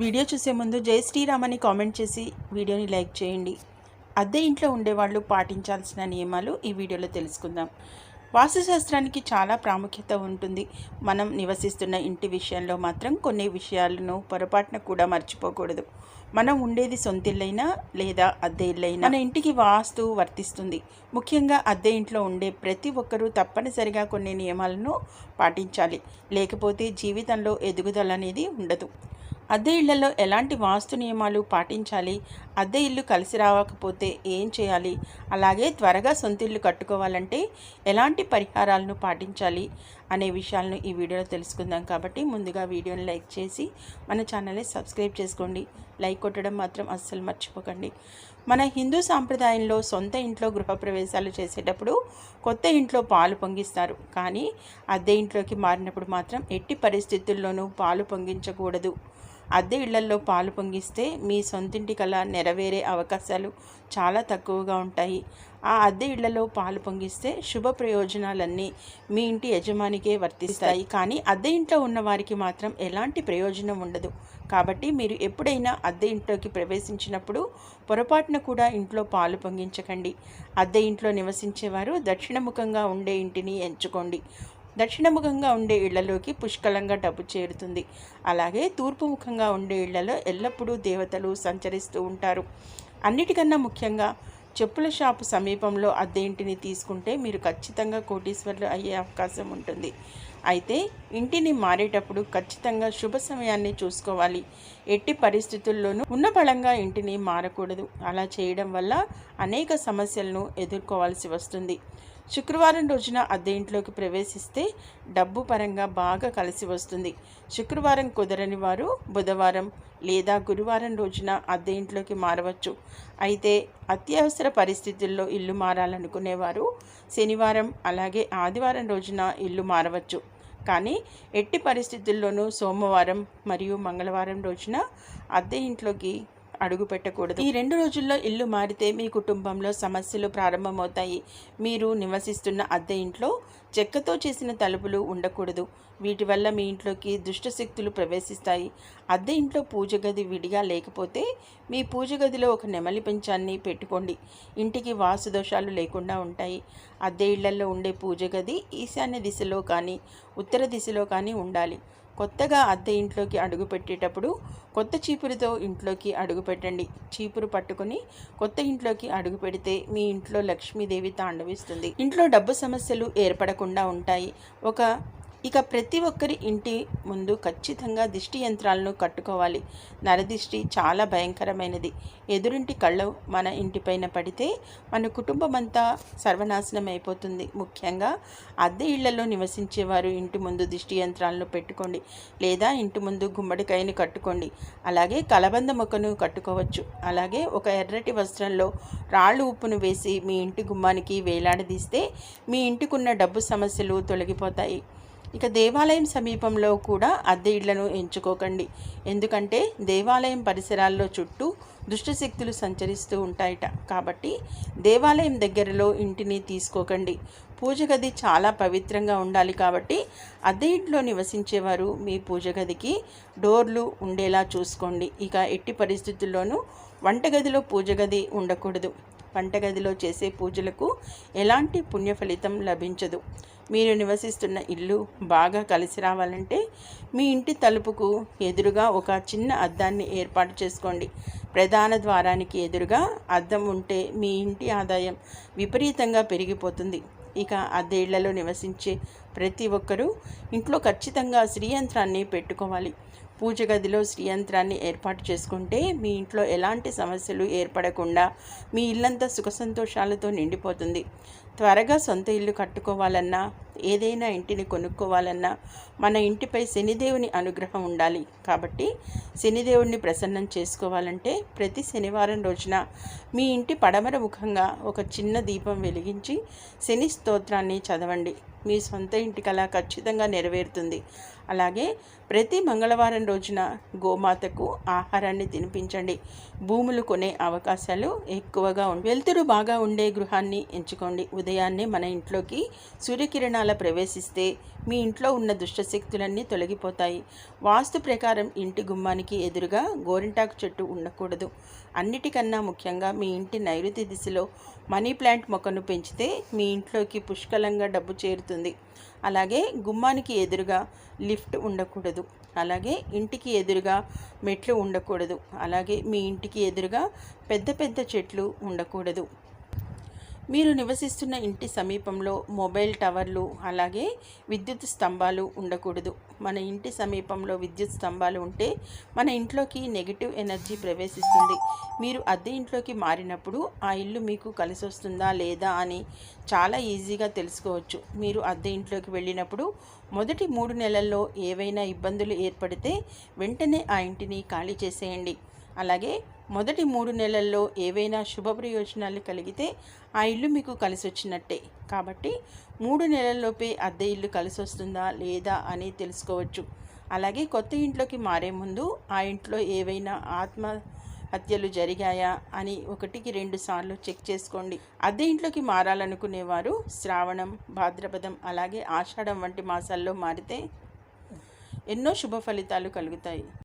Video చూసే ముందు జై శ్రీరామ్ అని కామెంట్ చేసి వీడియోని లైక్ చేయండి. అద్దె ఇంట్లో ఉండేవాళ్ళు పాటించాల్సిన నియమాలు ఈ వీడియోలో తెలుసుకుందాం. వాస్తుశాస్త్రానికి చాలా ప్రాముఖ్యత ఉంటుంది. మనం నివసిస్తున్న ఇంటి విషయంలో మాత్రం కొన్ని విషయాలను పొరపాటున కూడా మర్చిపోకూడదు. మనం ఉండేది సొంతిల్లైనా లేదా అద్దె ఇల్లైనా మన ఇంటికి వాస్తు వర్తిస్తుంది. ముఖ్యంగా అద్దె ఇంట్లో ఉండే ప్రతి ఒక్కరూ తప్పనిసరిగా కొన్ని నియమాలను పాటించాలి. లేకపోతే జీవితంలో ఎదుగుదల అనేది ఉండదు. అద్దె ఇళ్ళలో ఎలాంటి వాస్తు నియమాలు పాటించాలి? అద్దె ఇల్లు కలిసి రావకపోతే ఏం చేయాలి? అలాగే త్వరగా సొంత ఇల్లు కట్టుకోవాలంటే ఎలాంటి పరిహారాలను పాటించాలి? అనే విషయాలను ఈ వీడియోలో తెలుసుకుందాం కాబట్టి ముందుగా వీడియోని లైక్ చేసి మన ఛానల్ని సబ్స్క్రైబ్ చేసుకోండి. లైక్ కొట్టడం మాత్రం అస్సలు మర్చిపోకండి. మన హిందూ సాంప్రదాయంలో సొంత ఇంట్లో గృహప్రవేశాలు చేసేటప్పుడు కొత్త ఇంట్లో పాలు పొంగిస్తారు. కానీ అద్దె ఇంట్లోకి మారినప్పుడు మాత్రం ఎట్టి పరిస్థితుల్లోనూ పాలు పొంగించకూడదు. అద్దె ఇళ్ళల్లో పాలు పొంగిస్తే మీ సొంతింటి కల నెరవేరే అవకాశాలు చాలా తక్కువగా ఉంటాయి. ఆ అద్దె ఇళ్ళలో పాలు పొంగిస్తే శుభ ప్రయోజనాలన్నీ మీ ఇంటి యజమానికే వర్తిస్తాయి. కానీ అద్దె ఇంట్లో ఉన్న వారికి మాత్రం ఎలాంటి ప్రయోజనం ఉండదు. కాబట్టి మీరు ఎప్పుడైనా అద్దె ఇంట్లోకి ప్రవేశించినప్పుడు పొరపాటున కూడా ఇంట్లో పాలు పొంగించకండి. అద్దె ఇంట్లో నివసించేవారు దక్షిణముఖంగా ఉండే ఇంటిని ఎంచుకోండి. దక్షిణముఖంగా ఉండే ఇళ్ళలోకి పుష్కలంగా డబ్బు చేరుతుంది. అలాగే తూర్పు ముఖంగా ఉండే ఇళ్ళలో ఎల్లప్పుడూ దేవతలు సంచరిస్తూ ఉంటారు. అన్నిటికన్నా ముఖ్యంగా చెప్పుల షాపు సమీపంలో అద్దె ఇంటిని తీసుకుంటే మీరు ఖచ్చితంగా కోటీశ్వర్లు అయ్యే అవకాశం ఉంటుంది. అయితే ఇంటిని మారేటప్పుడు ఖచ్చితంగా శుభ సమయాన్ని చూసుకోవాలి. ఎట్టి పరిస్థితుల్లోనూ ఉన్న బలంగా ఇంటిని మారకూడదు. అలా చేయడం వల్ల అనేక సమస్యలను ఎదుర్కోవాల్సి వస్తుంది. శుక్రవారం రోజున అద్దె ఇంట్లోకి ప్రవేశిస్తే డబ్బు పరంగా బాగా కలిసి వస్తుంది. శుక్రవారం కుదరని వారు బుధవారం లేదా గురువారం రోజున అద్దె ఇంట్లోకి మారవచ్చు. అయితే అత్యవసర పరిస్థితుల్లో ఇల్లు మారాలనుకునేవారు శనివారం అలాగే ఆదివారం రోజున ఇల్లు మారవచ్చు. కానీ ఎట్టి పరిస్థితుల్లోనూ సోమవారం మరియు మంగళవారం రోజున అద్దె ఇంట్లోకి అడుగు పెట్టకూడదు. ఈ రెండు రోజుల్లో ఇల్లు మారితే మీ కుటుంబంలో సమస్యలు ప్రారంభమవుతాయి. మీరు నివసిస్తున్న అద్దె ఇంట్లో చెక్కతో చేసిన తలుపులు ఉండకూడదు. వీటి వల్ల మీ ఇంట్లోకి దుష్టశక్తులు ప్రవేశిస్తాయి. అద్దె ఇంట్లో పూజ గది విడిగా లేకపోతే మీ పూజ గదిలో ఒక నెమలి పెంచాన్ని పెట్టుకోండి. ఇంటికి వాసు దోషాలు లేకుండా ఉంటాయి. అద్దె ఇళ్ళలో ఉండే పూజ గది ఈశాన్య దిశలో కానీ ఉత్తర దిశలో కానీ ఉండాలి. కొత్తగా అద్దె ఇంట్లోకి అడుగు పెట్టేటప్పుడు కొత్త చీపురుతో ఇంట్లోకి అడుగు పెట్టండి. చీపురు పట్టుకొని కొత్త ఇంట్లోకి అడుగు పెడితే మీ ఇంట్లో లక్ష్మీదేవి తాండవిస్తుంది. ఇంట్లో డబ్బు సమస్యలు ఏర్పడకుండా ఉంటాయి. ఒక ఇక ప్రతి ఒక్కరి ఇంటి ముందు ఖచ్చితంగా దిష్టి యంత్రాలను కట్టుకోవాలి. నరదిష్టి చాలా భయంకరమైనది. ఎదురింటి కళ్ళు మన ఇంటిపైన పడితే మన కుటుంబం అంతా సర్వనాశనం అయిపోతుంది. ముఖ్యంగా అద్దె ఇళ్ళలో నివసించేవారు ఇంటి ముందు దిష్టి యంత్రాలను పెట్టుకోండి లేదా ఇంటి ముందు గుమ్మడికాయని కట్టుకోండి. అలాగే కలబంద మొక్కను కట్టుకోవచ్చు. అలాగే ఒక ఎర్రటి వస్త్రంలో రాళ్ళు ఉప్పును వేసి మీ ఇంటి గుమ్మానికి వేలాడదీస్తే మీ ఇంటికున్న డబ్బు సమస్యలు తొలగిపోతాయి. ఇక దేవాలయం సమీపంలో కూడా అద్దె ఇళ్ళను ఎంచుకోకండి. ఎందుకంటే దేవాలయం పరిసరాల్లో చుట్టూ దుష్టశక్తులు సంచరిస్తూ ఉంటాయట. కాబట్టి దేవాలయం దగ్గరలో ఇంటిని తీసుకోకండి. పూజ గది చాలా పవిత్రంగా ఉండాలి కాబట్టి అద్దె ఇంట్లో నివసించేవారు మీ పూజ గదికి డోర్లు ఉండేలా చూసుకోండి. ఇక ఎట్టి పరిస్థితుల్లోనూ వంటగదిలో పూజ గది ఉండకూడదు. వంటగదిలో చేసే పూజలకు ఎలాంటి పుణ్య ఫలితం లభించదు. మీరు నివసిస్తున్న ఇల్లు బాగా కలిసి రావాలంటే మీ ఇంటి తలుపుకు ఎదురుగా ఒక చిన్న అద్దాన్ని ఏర్పాటు చేసుకోండి. ప్రధాన ద్వారానికి ఎదురుగా అద్దం ఉంటే మీ ఇంటి ఆదాయం విపరీతంగా పెరిగిపోతుంది. ఇక అద్దె ఇళ్ళలో నివసించే ప్రతి ఒక్కరూ ఇంట్లో ఖచ్చితంగా శ్రీయంత్రాన్ని పెట్టుకోవాలి. పూజ గదిలో శ్రీయంత్రాన్ని ఏర్పాటు చేసుకుంటే మీ ఇంట్లో ఎలాంటి సమస్యలు ఏర్పడకుండా మీ ఇల్లంతా సుఖ సంతోషాలతో నిండిపోతుంది. త్వరగా సొంత ఇల్లు కట్టుకోవాలన్నా ఏదైనా ఇంటిని కొనుక్కోవాలన్నా మన ఇంటిపై శనిదేవుని అనుగ్రహం ఉండాలి. కాబట్టి శనిదేవుడిని ప్రసన్నం చేసుకోవాలంటే ప్రతి శనివారం రోజున మీ ఇంటి పడమర ముఖంగా ఒక చిన్న దీపం వెలిగించి శని స్తోత్రాన్ని చదవండి. మీ సొంత ఇంటి కళ ఖచ్చితంగా నెరవేరుతుంది. అలాగే ప్రతి మంగళవారం రోజున గోమాతకు ఆహారాన్ని తినిపించండి. భూములు కొనే అవకాశాలు ఎక్కువగా ఉండి వెలుతురు బాగా ఉండే గృహాన్ని ఎంచుకోండి. ఉదయాన్నే మన ఇంట్లోకి సూర్యకిరణాల ప్రవేశిస్తే మీ ఇంట్లో ఉన్న దుష్టశక్తులన్నీ తొలగిపోతాయి. వాస్తు ప్రకారం ఇంటి గుమ్మానికి ఎదురుగా గోరింటాకు చెట్టు ఉండకూడదు. అన్నిటికన్నా ముఖ్యంగా మీ ఇంటి నైరుతి దిశలో మనీ ప్లాంట్ మొక్కను పెంచితే మీ ఇంట్లోకి పుష్కలంగా డబ్బు చేరుతుంది. అలాగే గుమ్మానికి ఎదురుగా లిఫ్ట్ ఉండకూడదు. అలాగే ఇంటికి ఎదురుగా మెట్లు ఉండకూడదు. అలాగే మీ ఇంటికి ఎదురుగా పెద్ద పెద్ద చెట్లు ఉండకూడదు. మీరు నివసిస్తున్న ఇంటి సమీపంలో మొబైల్ టవర్లు అలాగే విద్యుత్ స్తంభాలు ఉండకూడదు. మన ఇంటి సమీపంలో విద్యుత్ స్తంభాలు ఉంటే మన ఇంట్లోకి నెగిటివ్ ఎనర్జీ ప్రవేశిస్తుంది. మీరు అద్దె ఇంట్లోకి మారినప్పుడు ఆ ఇల్లు మీకు కలిసి వస్తుందా లేదా అని చాలా ఈజీగా తెలుసుకోవచ్చు. మీరు అద్దె ఇంట్లోకి వెళ్ళినప్పుడు మొదటి మూడు నెలల్లో ఏవైనా ఇబ్బందులు ఏర్పడితే వెంటనే ఆ ఇంటిని ఖాళీ చేసేయండి. అలాగే మొదటి మూడు నెలల్లో ఏవైనా శుభ ప్రయోజనాలు కలిగితే ఆ ఇల్లు మీకు కలిసి వచ్చినట్టే కాబట్టి మూడు నెలల్లోపే అద్దె ఇల్లు కలిసి వస్తుందా లేదా అని తెలుసుకోవచ్చు. అలాగే కొత్త ఇంట్లోకి మారే ముందు ఆ ఇంట్లో ఏవైనా ఆత్మ హత్యలు జరిగాయా అని ఒకటికి రెండు సార్లు చెక్ చేసుకోండి. అద్దె ఇంట్లోకి మారాలనుకునేవారు శ్రావణం భాద్రపదం అలాగే ఆషాఢం వంటి మాసాల్లో మారితే ఎన్నో శుభ ఫలితాలు కలుగుతాయి.